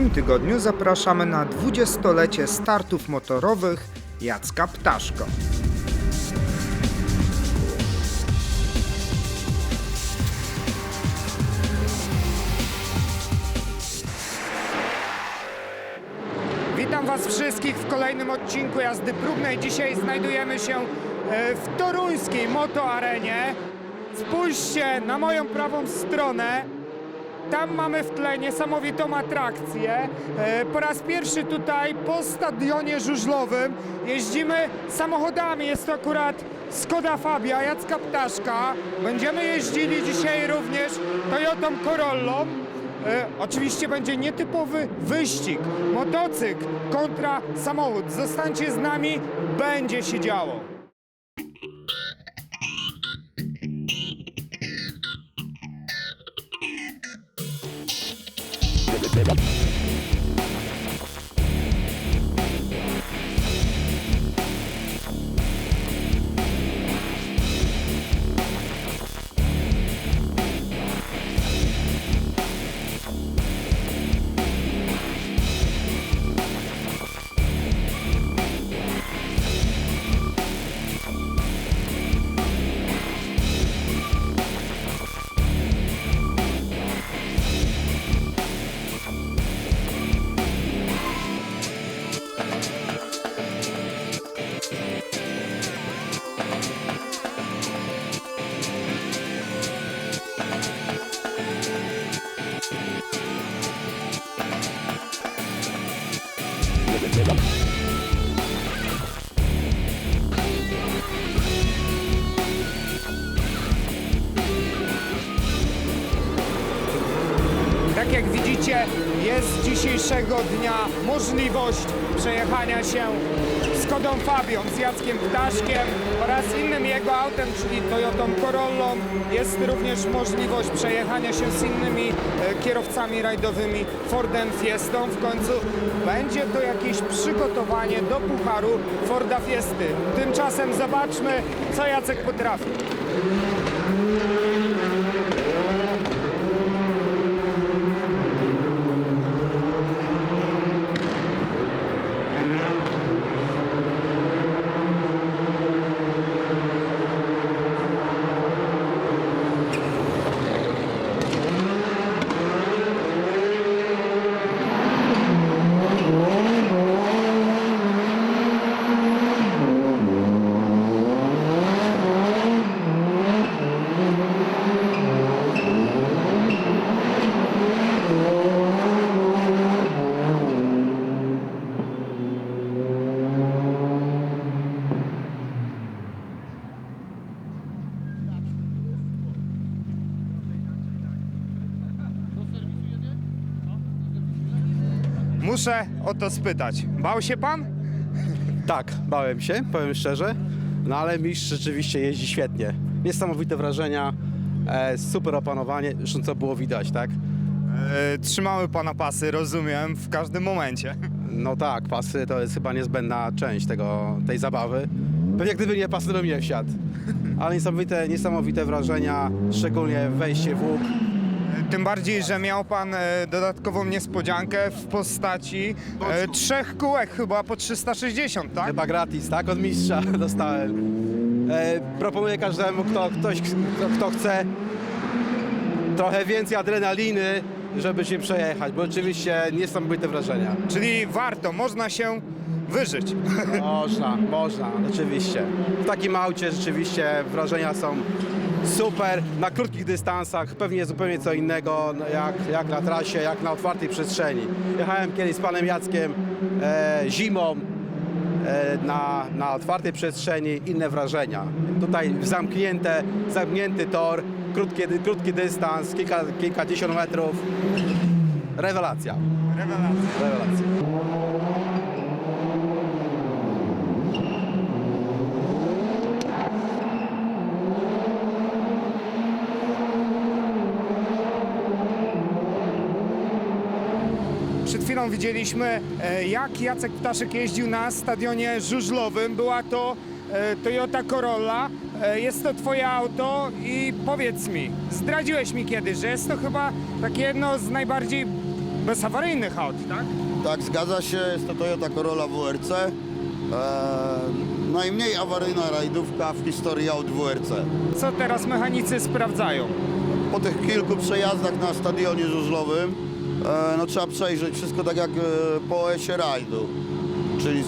tym tygodniu zapraszamy na 20-lecie startów motorowych Jacka Ptaszko. Witam Was wszystkich w kolejnym odcinku jazdy próbnej. Dzisiaj znajdujemy się e, w toruńskiej motoarenie. Spójrzcie na moją prawą stronę. Tam mamy w tle niesamowitą atrakcję. E, Po raz pierwszy tutaj po stadionie żużlowym jeździmy samochodami. Jest to akurat Skoda Fabia Jacka Ptaszka. Będziemy jeździli dzisiaj również Toyotą Corollą. E, oczywiście będzie nietypowy wyścig. Motocykl kontra samochód. Zostańcie z nami, będzie się działo. Tak jak widzicie, jest dzisiejszego dnia możliwość przejechania się Skodą Fabią z Jackiem Ptaszkiem oraz innym jego autem, czyli Toyotą Corollą. Jest również możliwość przejechania się z innymi e, kierowcami rajdowymi Fordem Fiestą. W końcu będzie to jakieś przygotowanie do pucharu Forda Fiesty. Tymczasem zobaczmy, co Jacek potrafi. Muszę o to spytać. Bał się pan? Tak, bałem się, powiem szczerze, no ale mistrz rzeczywiście jeździ świetnie. Niesamowite wrażenia, e, super opanowanie, zresztą co było widać, tak? E, trzymały pana pasy, rozumiem, w każdym momencie. No tak, pasy to jest chyba niezbędna część tego, tej zabawy. Pewnie gdyby nie pasy, to bym nie wsiadł. Ale niesamowite, niesamowite wrażenia, szczególnie wejście w łuk. Tym bardziej, że miał pan e, dodatkową niespodziankę w postaci e, trzech kółek, chyba po 360, tak? Chyba gratis, tak? Od mistrza dostałem. E, proponuję każdemu, kto, ktoś, kto, kto chce trochę więcej adrenaliny, żeby się przejechać, bo oczywiście niesamowite wrażenia. Czyli warto, można się wyżyć. Można, można, oczywiście. W takim aucie rzeczywiście wrażenia są super. Na krótkich dystansach pewnie zupełnie co innego, no jak, jak na trasie, jak na otwartej przestrzeni. Jechałem kiedyś z panem Jackiem e, zimą e, na, na otwartej przestrzeni, inne wrażenia. Tutaj zamknięte, zamknięty tor, krótki, krótki dystans, kilka, kilkadziesiąt metrów. Rewelacja, Rewelacja. rewelacja. Chwilą widzieliśmy, e, jak Jacek Ptaszek jeździł na stadionie żużlowym. Była to e, Toyota Corolla. E, Jest to twoje auto i powiedz mi, zdradziłeś mi kiedyś, że jest to chyba takie jedno z najbardziej bezawaryjnych aut, tak? Tak, zgadza się, jest to Toyota Corolla WRC. Eee, najmniej awaryjna rajdówka w historii aut WRC. Co teraz mechanicy sprawdzają? Po tych kilku przejazdach na stadionie żużlowym no, trzeba przejrzeć wszystko tak jak e, po OS-ie rajdu. Czyli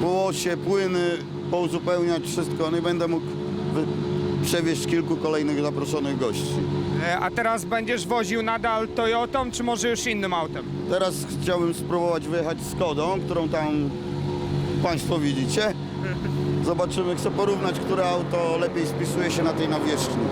półosie, płyny, pouzupełniać wszystko. No i będę mógł przewieźć kilku kolejnych zaproszonych gości. E, A teraz będziesz woził nadal Toyotą, czy może już innym autem? Teraz chciałbym spróbować wyjechać Skodą, którą tam Państwo widzicie. Zobaczymy, chcę porównać, które auto lepiej spisuje się na tej nawierzchni.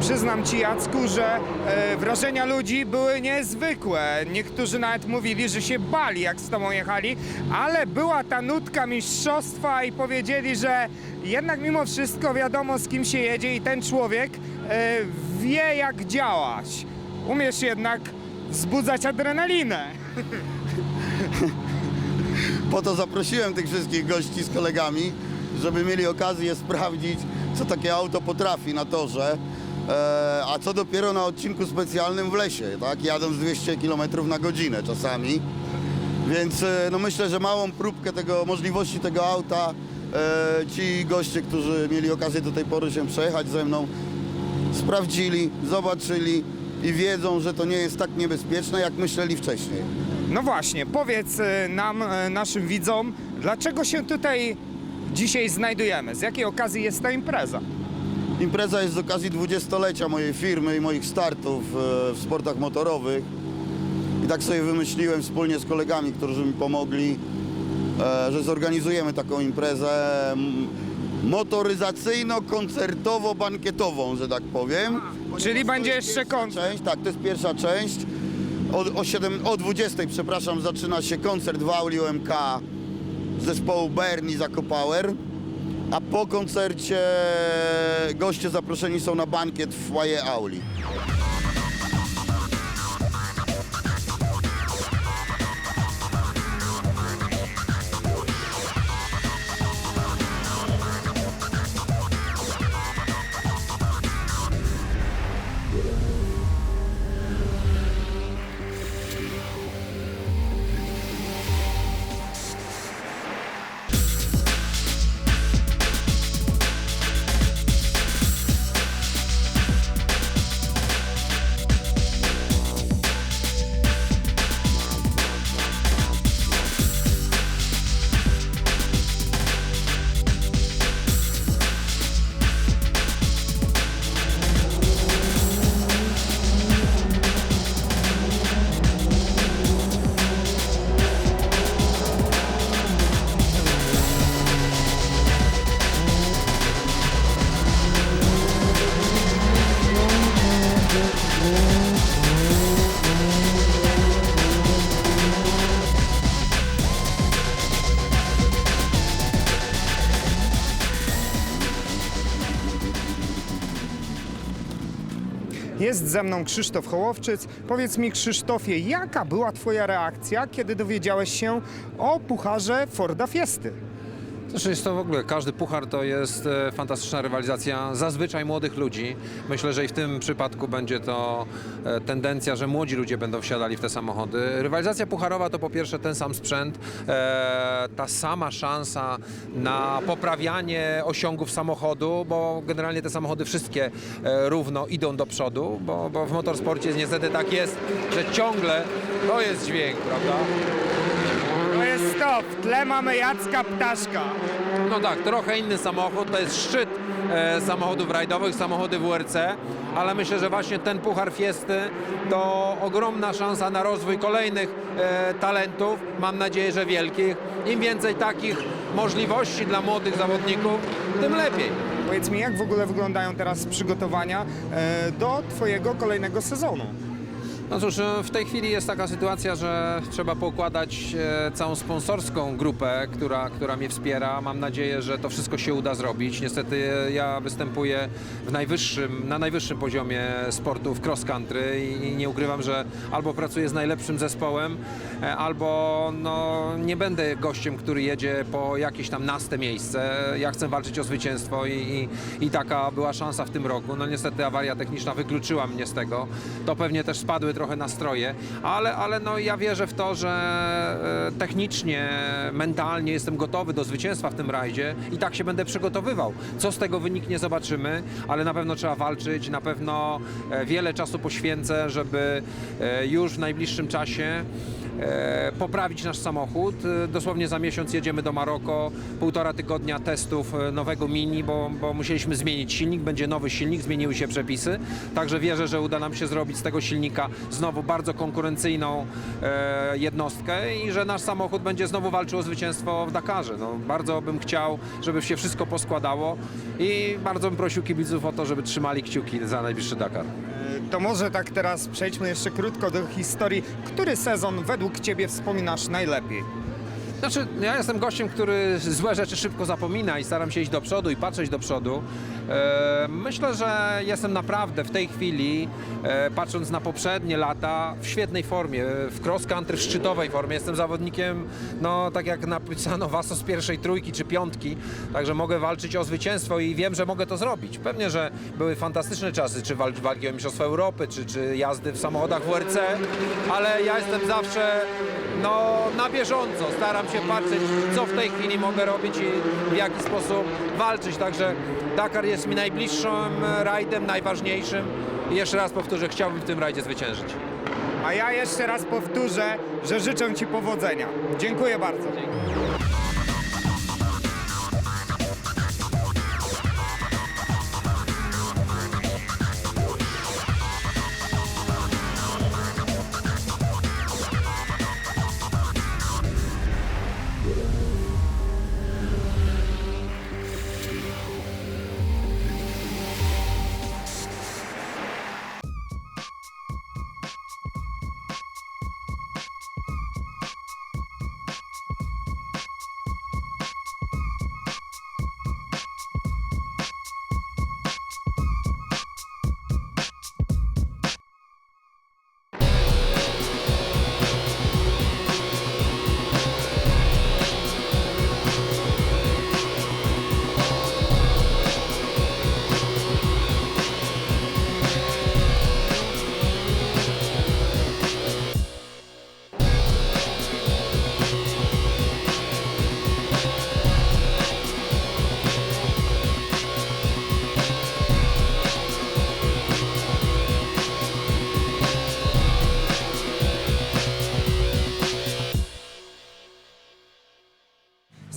Przyznam ci, Jacku, że e, wrażenia ludzi były niezwykłe. Niektórzy nawet mówili, że się bali, jak z tobą jechali, ale była ta nutka mistrzostwa i powiedzieli, że jednak mimo wszystko wiadomo, z kim się jedzie i ten człowiek e, wie, jak działać. Umiesz jednak wzbudzać adrenalinę. Po to zaprosiłem tych wszystkich gości z kolegami, żeby mieli okazję sprawdzić, co takie auto potrafi na torze. E, a co dopiero na odcinku specjalnym w lesie, tak? Jadąc 200 km na godzinę czasami. Więc e, no myślę, że małą próbkę tego, możliwości tego auta e, ci goście, którzy mieli okazję do tej pory się przejechać ze mną, sprawdzili, zobaczyli i wiedzą, że to nie jest tak niebezpieczne, jak myśleli wcześniej. No właśnie, powiedz e, nam, naszym widzom, dlaczego się tutaj dzisiaj znajdujemy? Z jakiej okazji jest ta impreza? Impreza jest z okazji 20-lecia mojej firmy i moich startów e, w sportach motorowych. I tak sobie wymyśliłem wspólnie z kolegami, którzy mi pomogli, e, że zorganizujemy taką imprezę motoryzacyjno-koncertowo-bankietową, że tak powiem. Czyli będzie jeszcze koncert. Część, tak, to jest pierwsza część. O, o, 7, o 20, przepraszam, zaczyna się koncert w Auli UMK zespołu Bernie Zakopower. A po koncercie goście zaproszeni są na bankiet w foyer Auli. Jest ze mną Krzysztof Hołowczyc. Powiedz mi, Krzysztofie, jaka była Twoja reakcja, kiedy dowiedziałeś się o pucharze Forda Fiesty? Znaczy jest to w ogóle, każdy puchar to jest e, fantastyczna rywalizacja zazwyczaj młodych ludzi. Myślę, że i w tym przypadku będzie to e, tendencja, że młodzi ludzie będą wsiadali w te samochody. Rywalizacja pucharowa to po pierwsze ten sam sprzęt, e, ta sama szansa na poprawianie osiągów samochodu, bo generalnie te samochody wszystkie równo idą do przodu, bo, bo w motorsporcie niestety tak jest, że ciągle to jest dźwięk, prawda? Stop. W tle mamy Jacka Ptaszka. No tak, trochę inny samochód, to jest szczyt e, samochodów rajdowych, samochody WRC, ale myślę, że właśnie ten Puchar Fiesty to ogromna szansa na rozwój kolejnych e, talentów, mam nadzieję, że wielkich. Im więcej takich możliwości dla młodych zawodników, tym lepiej. Powiedz mi, jak w ogóle wyglądają teraz przygotowania e, do Twojego kolejnego sezonu? No cóż, e, w tej chwili jest taka sytuacja, że trzeba poukładać e, całą sponsorską grupę, która, która mnie wspiera. Mam nadzieję, że to wszystko się uda zrobić. Niestety e, ja występuję w najwyższym, na najwyższym poziomie sportu w cross country i nie ukrywam, że albo pracuję z najlepszym zespołem, albo no, nie będę gościem, który jedzie po jakieś tam naste miejsce. Ja chcę walczyć o zwycięstwo i, i, i taka była szansa w tym roku. No niestety awaria techniczna wykluczyła mnie z tego. To pewnie też spadły trochę nastroje, ale, ale no ja wierzę w to, że e, technicznie, mentalnie jestem gotowy do zwycięstwa w tym rajdzie i tak się będę przygotowywał. Co z tego wyniknie zobaczymy, ale na pewno trzeba walczyć, na pewno e, wiele czasu poświęcę, żeby e, już w najbliższym czasie e, poprawić nasz samochód. E, Dosłownie za miesiąc jedziemy do Maroko, półtora tygodnia testów e, nowego Mini, bo, bo musieliśmy zmienić silnik, będzie nowy silnik, zmieniły się przepisy, także wierzę, że uda nam się zrobić z tego silnika znowu bardzo konkurencyjną jednostkę i że nasz samochód będzie znowu walczył o zwycięstwo w Dakarze. No, bardzo bym chciał, żeby się wszystko poskładało i bardzo bym prosił kibiców o to, żeby trzymali kciuki za najbliższy Dakar. To może tak teraz przejdźmy jeszcze krótko do historii. Który sezon według Ciebie wspominasz najlepiej? Znaczy, ja jestem gościem, który złe rzeczy szybko zapomina i staram się iść do przodu i patrzeć do przodu. E, myślę, że jestem naprawdę w tej chwili, e, patrząc na poprzednie lata, w świetnej formie, w cross country w szczytowej formie. Jestem zawodnikiem, no tak jak napisano Waso z pierwszej trójki czy piątki, także mogę walczyć o zwycięstwo i wiem, że mogę to zrobić. Pewnie, że były fantastyczne czasy, czy wal- walki o Mistrzostwo Europy, czy, czy jazdy w samochodach WRC, ale ja jestem zawsze no, na bieżąco. Staram się patrzeć, co w tej chwili mogę robić i w jaki sposób walczyć. Także Dakar jest mi najbliższym rajdem, najważniejszym. I jeszcze raz powtórzę, chciałbym w tym rajdzie zwyciężyć. A ja jeszcze raz powtórzę, że życzę Ci powodzenia. Dziękuję bardzo.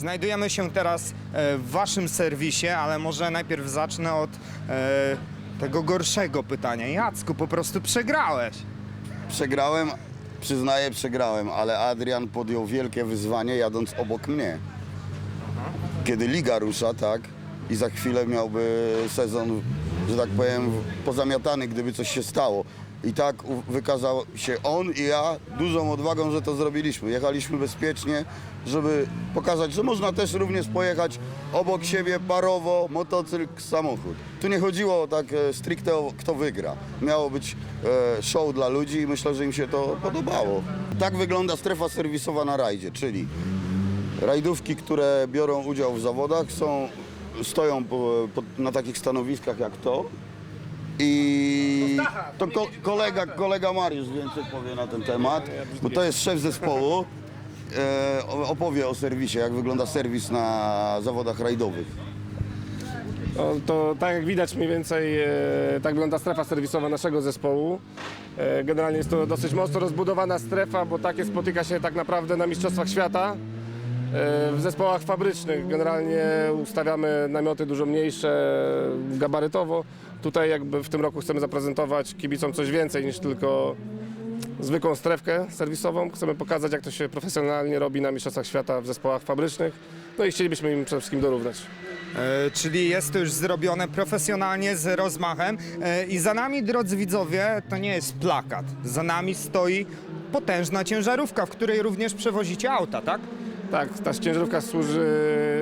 Znajdujemy się teraz e, w Waszym serwisie, ale może najpierw zacznę od e, tego gorszego pytania. Jacku, po prostu przegrałeś. Przegrałem, przyznaję, przegrałem, ale Adrian podjął wielkie wyzwanie jadąc obok mnie. Kiedy liga rusza, tak, i za chwilę miałby sezon, że tak powiem, pozamiatany, gdyby coś się stało. I tak wykazał się on i ja dużą odwagą, że to zrobiliśmy. Jechaliśmy bezpiecznie, żeby pokazać, że można też również pojechać obok siebie parowo, motocykl, samochód. Tu nie chodziło tak e, stricte o kto wygra. Miało być e, show dla ludzi i myślę, że im się to podobało. Tak wygląda strefa serwisowa na rajdzie, czyli Rajdówki, które biorą udział w zawodach są, stoją po, na takich stanowiskach jak to. I to ko, kolega, kolega Mariusz więcej powie na ten temat, bo to jest szef zespołu. E, opowie o serwisie, jak wygląda serwis na zawodach rajdowych. To tak jak widać mniej więcej e, tak wygląda strefa serwisowa naszego zespołu. E, generalnie jest to dosyć mocno rozbudowana strefa, bo takie spotyka się tak naprawdę na Mistrzostwach Świata. E, w zespołach fabrycznych generalnie ustawiamy namioty dużo mniejsze gabarytowo. Tutaj jakby w tym roku chcemy zaprezentować kibicom coś więcej niż tylko zwykłą strefkę serwisową. Chcemy pokazać jak to się profesjonalnie robi na Mistrzostwach Świata w zespołach fabrycznych. No i chcielibyśmy im przede wszystkim dorównać. E, czyli jest to już zrobione profesjonalnie z rozmachem. E, I za nami, drodzy widzowie, to nie jest plakat. Za nami stoi potężna ciężarówka, w której również przewozicie auta, tak? Tak, ta ciężarówka służy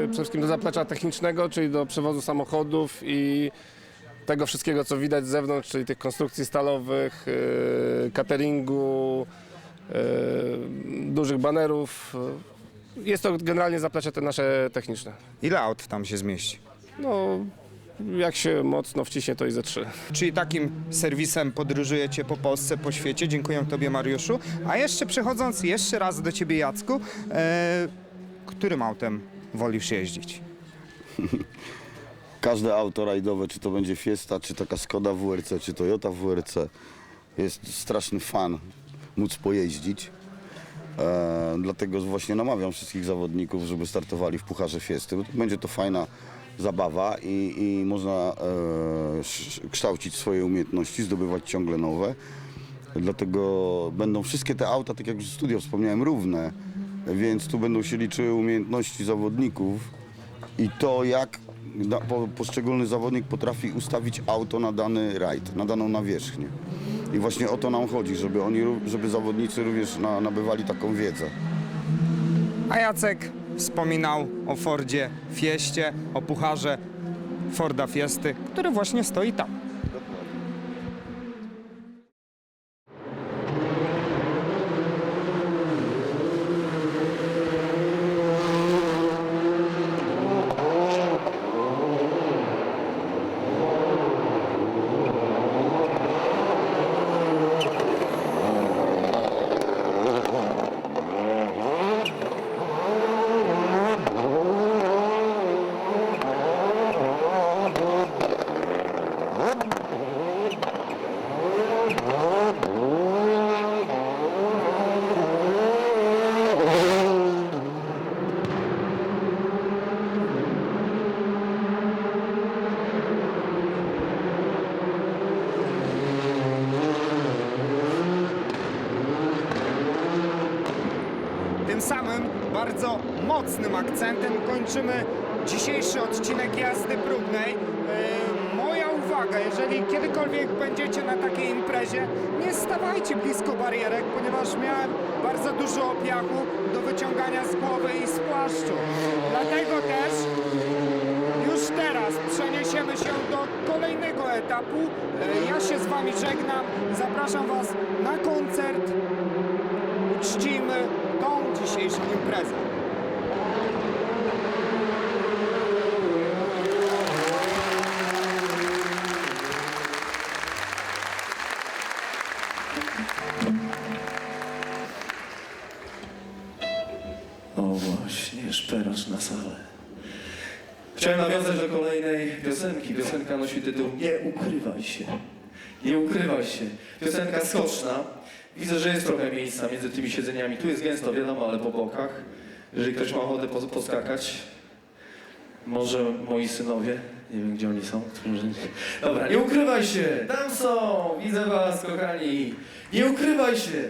przede wszystkim do zaplecza technicznego, czyli do przewozu samochodów i tego wszystkiego, co widać z zewnątrz, czyli tych konstrukcji stalowych, yy, cateringu, yy, dużych banerów. Jest to generalnie zaplecze te nasze techniczne. Ile aut tam się zmieści? No, jak się mocno wciśnie, to i ze trzy. Czyli takim serwisem podróżujecie po Polsce, po świecie. Dziękuję Tobie, Mariuszu. A jeszcze przechodząc jeszcze raz do Ciebie, Jacku, e, którym autem wolisz jeździć? Każde auto rajdowe, czy to będzie Fiesta, czy taka Skoda WRC, czy Toyota WRC, jest straszny fan móc pojeździć. E, dlatego właśnie namawiam wszystkich zawodników, żeby startowali w Pucharze Fiesty. Będzie to fajna zabawa i, i można e, sz- kształcić swoje umiejętności, zdobywać ciągle nowe. Dlatego będą wszystkie te auta, tak jak już w studio wspomniałem, równe, więc tu będą się liczyły umiejętności zawodników i to, jak da, po, poszczególny zawodnik potrafi ustawić auto na dany rajd, na daną nawierzchnię. I właśnie o to nam chodzi, żeby oni, żeby zawodnicy również na, nabywali taką wiedzę. A Jacek wspominał o Fordzie Fieście, o pucharze Forda Fiesty, który właśnie stoi tam. Tym samym bardzo mocnym akcentem kończymy dzisiejszy odcinek jazdy próbnej. E, moja uwaga, jeżeli kiedykolwiek będziecie na takiej imprezie, nie stawajcie blisko barierek, ponieważ miałem bardzo dużo opiachu do wyciągania z głowy i z płaszczu. Dlatego też już teraz przeniesiemy się do kolejnego etapu. E, ja się z Wami żegnam. Zapraszam Was na koncert uczcimy tą dzisiejszą imprezę. Się. Nie ukrywaj się. Piosenka skoczna. Widzę, że jest trochę miejsca między tymi siedzeniami. Tu jest gęsto, wiadomo, ale po bokach. Jeżeli ktoś ma ochotę pos- poskakać, może moi synowie, nie wiem gdzie oni są. Dobra, nie ukrywaj się. Tam są. Widzę was, kochani. Nie ukrywaj się.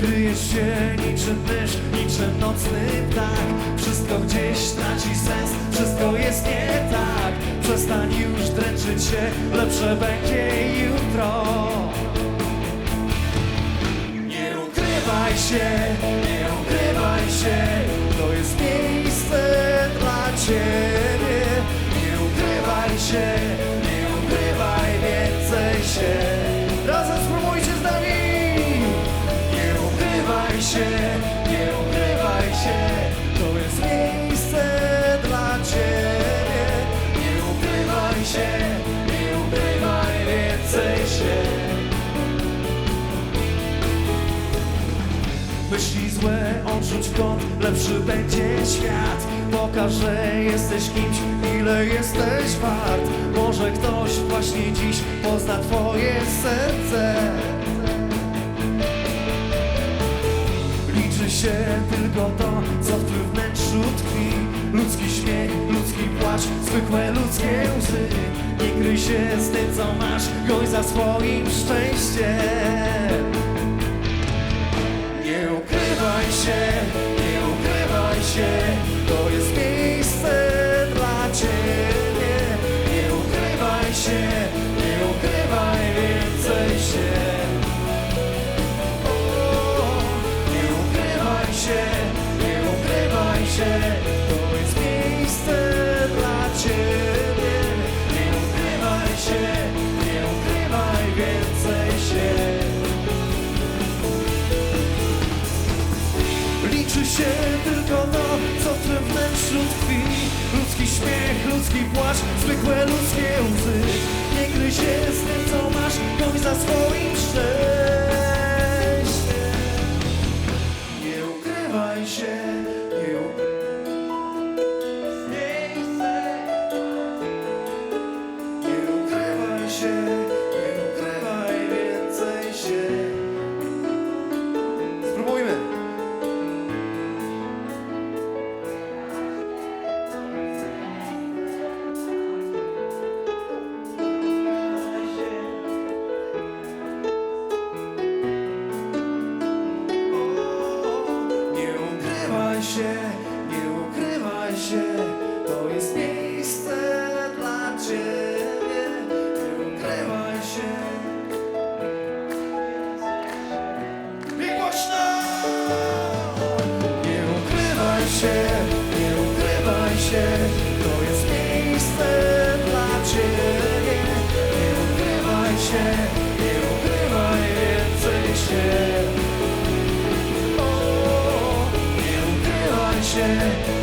Kryjesz się niczym mysz, niczym nocny ptak Wszystko gdzieś traci sens, wszystko jest nie tak Przestań już dręczyć się, lepsze będzie jutro nie ukrywaj się, nie ukrywaj się, to jest miejsce dla ciebie. Nie ukrywaj się, nie ukrywaj więcej się. Myśli złe odrzuć w kąt, lepszy będzie świat. Pokaż, że jesteś kimś, ile jesteś wart. Może ktoś właśnie dziś pozna twoje serce. Liczy się tylko to, co w twym wnętrzu tkwi. Ludzki śmiech, ludzki płacz, zwykłe ludzkie łzy. Nie kryj się z tym, co masz, goń za swoim szczęściem się, nie ukrywaj się, to jest ludzki płacz, zwykłe ludzkie łzy. Nie gry się z tym, co masz, goń za swoim szczęściem Yeah.